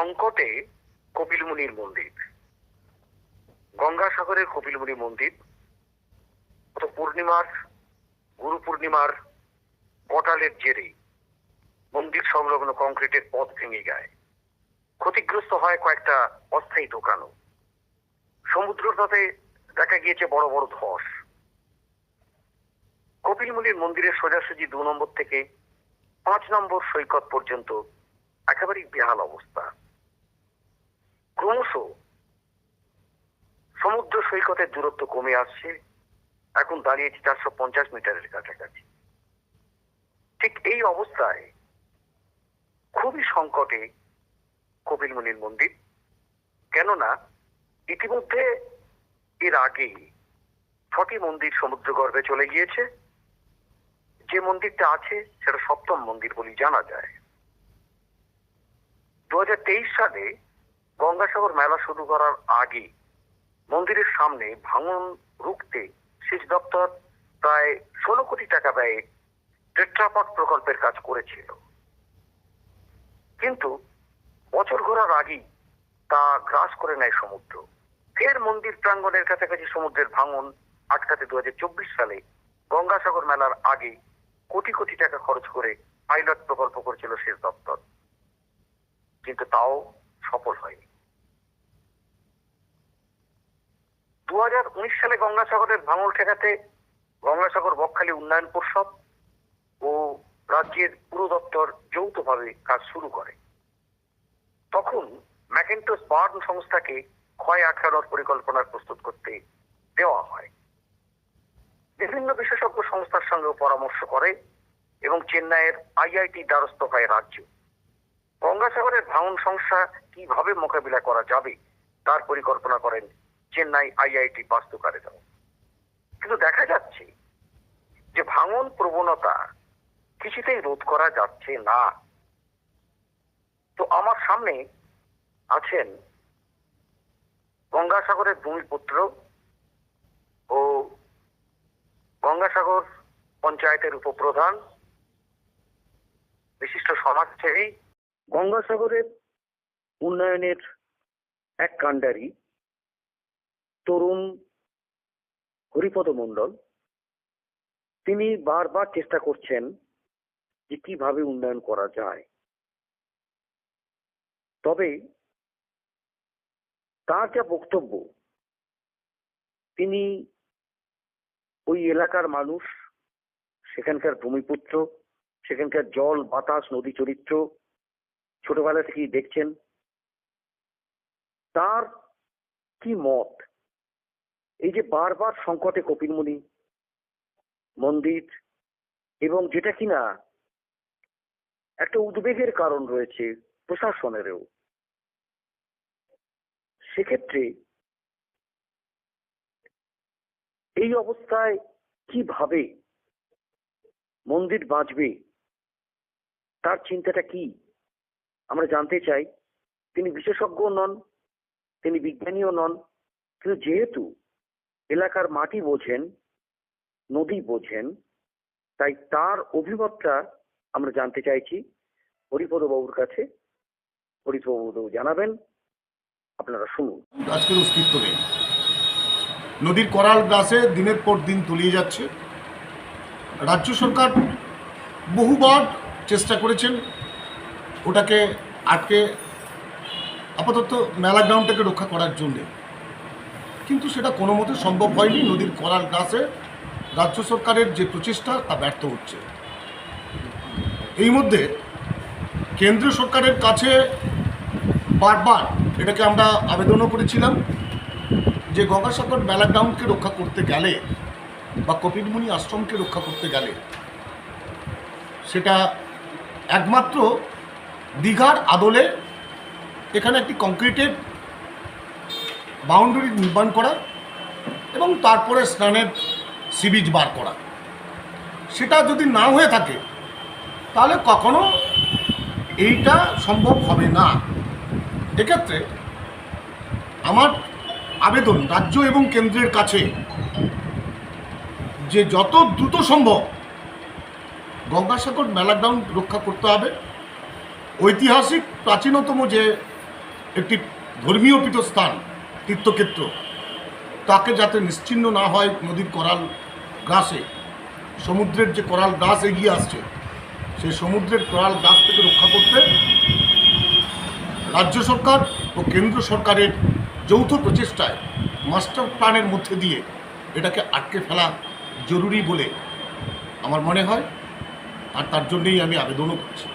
সংকটে কপিলমুনির মন্দির। গঙ্গাসাগরের কপিলমুনি মন্দির। গত পূর্ণিমার, গুরু পূর্ণিমার কটালের জেরে মন্দির সংলগ্ন কংক্রিটের পথ ভেঙে যায়। ক্ষতিগ্রস্ত হয় কয়েকটা অস্থায়ী দোকানও। সমুদ্র তটে দেখা গিয়েছে বড় বড় ধস। কপিলমুনির মন্দিরের সোজাসুজি দু নম্বর থেকে পাঁচ নম্বর সৈকত পর্যন্ত একেবারেই বেহাল অবস্থা। ক্রমশ সমুদ্র সৈকতের দূরত্ব কমে আসছে। এখন দাঁড়িয়েছে চারশো পঞ্চাশ মিটারের কাছাকাছি। ঠিক এই অবস্থায় খুবই সংকটে কপিলমুনির মন্দির। কেননা, ইতিমধ্যে এর আগেই ছটি মন্দির সমুদ্র গর্ভে চলে গিয়েছে। যে মন্দিরটা আছে, সেটা সপ্তম মন্দির বলে জানা যায়। দু হাজার তেইশ সালে গঙ্গাসাগর মেলা শুরু করার আগে মন্দিরের সামনে ভাঙন রুখতে সেচ দপ্তর প্রায় ষোলো কোটি টাকা ব্যয়ে টেট্রাপট প্রকল্পের কাজ করেছিল। কিন্তু বছর ঘোরার আগেই তা গ্রাস করে নেয় সমুদ্র। ফের মন্দির প্রাঙ্গণের কাছাকাছি সমুদ্রের ভাঙন আটকাতে দু হাজার চব্বিশ সালে গঙ্গাসাগর মেলার আগে কোটি কোটি টাকা খরচ করে পাইলট প্রকল্প করেছিল সেচ দপ্তর। কিন্তু তাও সফল হয়নি দু সালে গঙ্গাসাগরের ভাঙল ঠেকাতে গঙ্গাসাগর, বকখালী উন্নয়ন পর্ষদ ও রাজ্যের পুর দপ্তর যৌথভাবে কাজ শুরু করে। তখন ম্যাকেন্টোস বার্ন সংস্থাকে ক্ষয় আটকানোর পরিকল্পনা প্রস্তুত করতে দেওয়া হয়। বিভিন্ন বিশেষজ্ঞ সংস্থার সঙ্গেও পরামর্শ করে এবং চেন্নাইয়ের আইআইটি দ্বারস্থ হয় রাজ্য। গঙ্গাসাগরের ভাঙন সমস্যা কীভাবে মোকাবিলা করা যাবে, তার পরিকল্পনা করেন চেন্নাই আইআইটি বাস্তুকারেরাও কিন্তু দেখা যাচ্ছে যে ভাঙন প্রবণতা কিছুতেই রোধ করা যাচ্ছে না। তো আমার সামনে আছেন গঙ্গাসাগরের দুই পুত্র ও গঙ্গাসাগর পঞ্চায়েতের উপপ্রধান, বিশিষ্ট সমাজসেবী। গঙ্গাসাগরের উন্নয়নের এক কাণ্ডারি তরুণ হরিপদ মণ্ডল, তিনি বারবার চেষ্টা করছেন যে কীভাবে উন্নয়ন করা যায়। তবে তার যা বক্তব্য, তিনি ওই এলাকার মানুষ, সেখানকার ভূমিপুত্র, সেখানকার জল, বাতাস, নদী চরিত্র ছোটবেলা থেকেই দেখছেন। তার কি মত? এই যে বারবার সংকটে কপিলমুনি, মন্দির, এবং যেটা কিনা একটা উদ্বেগের কারণ রয়েছে প্রশাসনেরও। সেক্ষেত্রে এই অবস্থায় কীভাবে মন্দির বাঁচবে, তার চিন্তাটা কি? আমরা জানতে চাই। তিনি বিশেষজ্ঞ নন, তিনি বিজ্ঞানীও নন, কিন্তু যেহেতু এলাকার মাটি বোঝেন, নদী বোঝেন, তাই তার অভিমতটা আমরা জানতে চাইছি। হরিপদ বাবুর কাছে হরিপদ বাবু জানাবেন, আপনারা শুনুন। আজকের অস্তিত্ব নেই। নদীর করাল গ্রাসে দিনের পর দিন তলিয়ে যাচ্ছে। রাজ্য সরকার বহুবার চেষ্টা করেছেন ওটাকে আটকে আপাতত মেলা গ্রাউন্ডটাকে রক্ষা করার জন্যে। কিন্তু সেটা কোনো মতে সম্ভব হয়নি। নদীর করার গ্রাসে রাজ্য সরকারের যে প্রচেষ্টা, তা ব্যর্থ হচ্ছে। এই মধ্যে কেন্দ্রীয় সরকারের কাছে বারবার এটাকে আমরা আবেদনও করেছিলাম যে গঙ্গাসাগর মেলা গ্রাউন্ডকে রক্ষা করতে গেলে বা কপিলমুনি আশ্রমকে রক্ষা করতে গেলে সেটা একমাত্র দীঘার আদলে এখানে একটি কংক্রিটের বাউন্ডারি নির্মাণ করা এবং তারপরে স্নানের সিবিজ বার করা। সেটা যদি না হয়ে থাকে, তাহলে কখনো এইটা সম্ভব হবে না। এক্ষেত্রে আমার আবেদন রাজ্য এবং কেন্দ্রের কাছে যে যত দ্রুত সম্ভব গঙ্গাসাগর মেলা গ্রাউন্ড রক্ষা করতে হবে। ঐতিহাসিক প্রাচীনতম যে একটি ধর্মীয় পীঠস্থান তীর্থক্ষেত্র। তাকে যাতে নিশ্চিহ্ন না হয় নদীর করাল গ্রাসে, সমুদ্রের যে করাল গ্রাস এগিয়ে আসছে সেই সমুদ্রের করাল গ্রাস থেকে রক্ষা করতে রাজ্য সরকার ও কেন্দ্র সরকারের যৌথ প্রচেষ্টায় মাস্টার প্ল্যানের মধ্যে দিয়ে এটাকে আটকে ফেলা জরুরি বলে আমার মনে হয়, আর তার জন্যই আমি আবেদনও করছি।